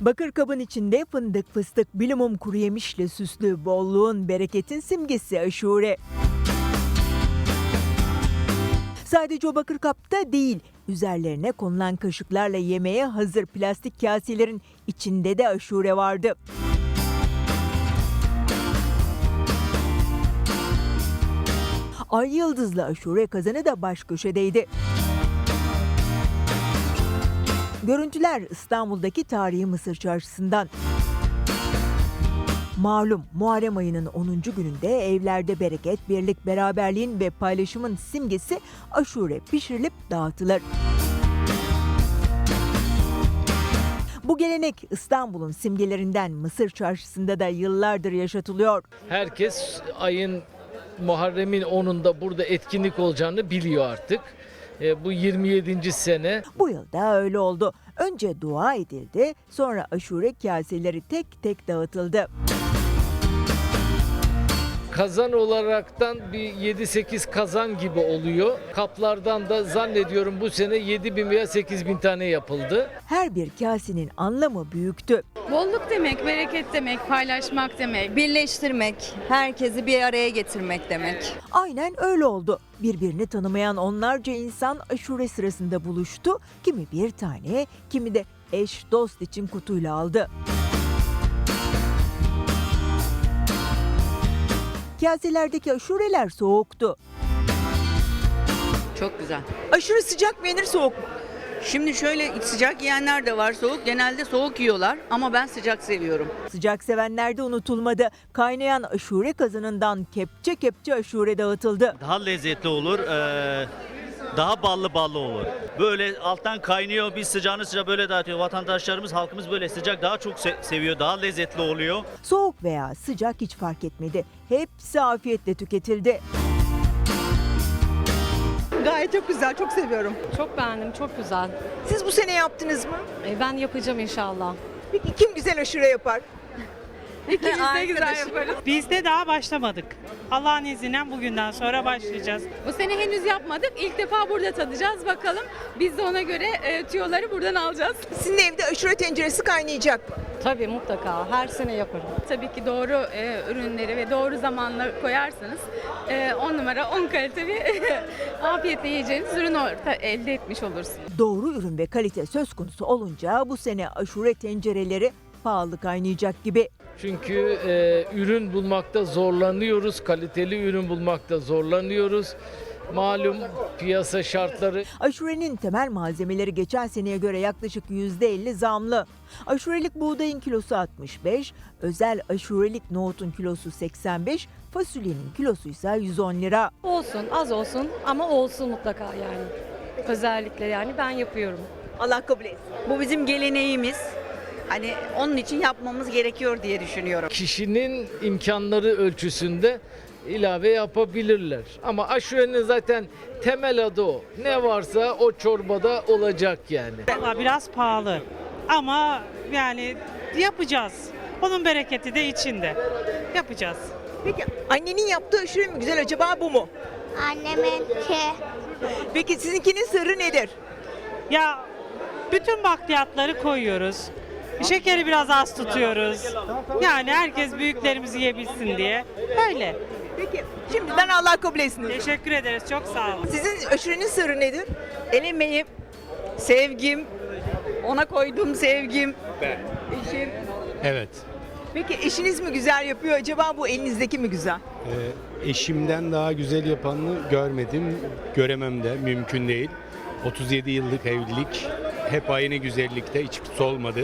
Bakır kabın içinde fındık, fıstık, bilimum kuru yemişle süslü bolluğun, bereketin simgesi aşure. Sadece o bakır kapta değil, üzerlerine konulan kaşıklarla yemeğe hazır plastik kaselerin içinde de aşure vardı. Ay yıldızlı aşure kazanı da baş köşedeydi. Görüntüler İstanbul'daki tarihi Mısır Çarşısı'ndan. Malum Muharrem ayının 10. gününde evlerde bereket, birlik, beraberliğin ve paylaşımın simgesi aşure pişirilip dağıtılır. Bu gelenek İstanbul'un simgelerinden Mısır Çarşısı'nda da yıllardır yaşatılıyor. Herkes ayın Muharrem'in 10'unda burada etkinlik olacağını biliyor artık. E, bu 27. sene Bu yıl da öyle oldu. Önce dua edildi, sonra aşure kaseleri tek tek dağıtıldı. Kazan olaraktan bir 7-8 kazan gibi oluyor. Kaplardan da zannediyorum bu sene 7 bin veya 8 bin tane yapıldı. Her bir kasenin anlamı büyüktü. Bolluk demek, bereket demek, paylaşmak demek. birleştirmek, herkesi bir araya getirmek demek. Aynen öyle oldu. Birbirini tanımayan onlarca insan aşure sırasında buluştu. Kimi bir tane, kimi de eş dost için kutuyla aldı. Kaselerdeki aşureler soğuktu. Çok güzel. Aşure sıcak mı yenir soğuk mu? Şimdi şöyle sıcak yiyenler de var soğuk. Genelde soğuk yiyorlar ama ben sıcak seviyorum. Sıcak sevenler de unutulmadı. Kaynayan aşure kazanından kepçe kepçe aşure dağıtıldı. Daha lezzetli olur. eee, daha ballı ballı olur. Böyle alttan kaynıyor, biz sıcağını sıcak böyle dağıtıyor. Vatandaşlarımız, halkımız böyle sıcak daha çok se- seviyor, daha lezzetli oluyor. Soğuk veya sıcak hiç fark etmedi. Hepsi afiyetle tüketildi. Gayet çok güzel, çok seviyorum. Çok beğendim, çok güzel. Siz bu sene yaptınız mı? E, ben yapacağım inşallah. Peki kim güzel aşure yapar? İkimiz de güzel yaparız. Biz de daha başlamadık. Allah'ın izniyle bugünden sonra başlayacağız. Bu sene henüz yapmadık. İlk defa burada tadacağız. Bakalım biz de ona göre e, tüyoları buradan alacağız. Sizin evde aşure tenceresi kaynayacak mı? Tabii mutlaka her sene yaparım. Tabii ki doğru e, ürünleri ve doğru zamanla koyarsanız 10 numara 10 kalite bir afiyetle yiyeceğiniz ürün orta elde etmiş olursunuz. Doğru ürün ve kalite söz konusu olunca bu sene aşure tencereleri pahalı kaynayacak gibi. Çünkü e, ürün bulmakta zorlanıyoruz. Kaliteli ürün bulmakta zorlanıyoruz. Malum piyasa şartları Aşurenin temel malzemeleri geçen seneye göre yaklaşık %50 zamlı. Aşurelik buğdayın kilosu 65, özel aşurelik nohutun kilosu 85, fasulyenin kilosu ise 110 lira. Olsun, az olsun ama olsun mutlaka yani. Özellikle yani ben yapıyorum. Allah kabul etsin. Bu bizim geleneğimiz. Hani onun için yapmamız gerekiyor diye düşünüyorum. kişinin imkanları ölçüsünde ilave yapabilirler. Ama aşurenin zaten temel adı o. Ne varsa o çorbada olacak yani. Valla biraz pahalı ama yani yapacağız. Onun bereketi de içinde. Yapacağız. Peki annenin yaptığı aşure mi güzel acaba bu mu? Anneminki Peki sizinkinin sırrı nedir? Ya bütün bakliyatları koyuyoruz. Şekeri biraz az tutuyoruz. Yani herkes büyüklerimizi yiyebilsin diye. Öyle. Peki şimdiden Allah kabul etsin. Teşekkür ederiz. Çok sağ olun. Sizin aşurenin sırrı nedir? El emeğim, sevgim, ona koyduğum sevgim. Eşim. Evet. Peki eşiniz mi güzel yapıyor acaba bu elinizdeki mi güzel? Ee, eşimden daha güzel yapanını görmedim. Göremem de mümkün değil. 37 yıllık evlilik hep aynı güzellikte hiç solmadı.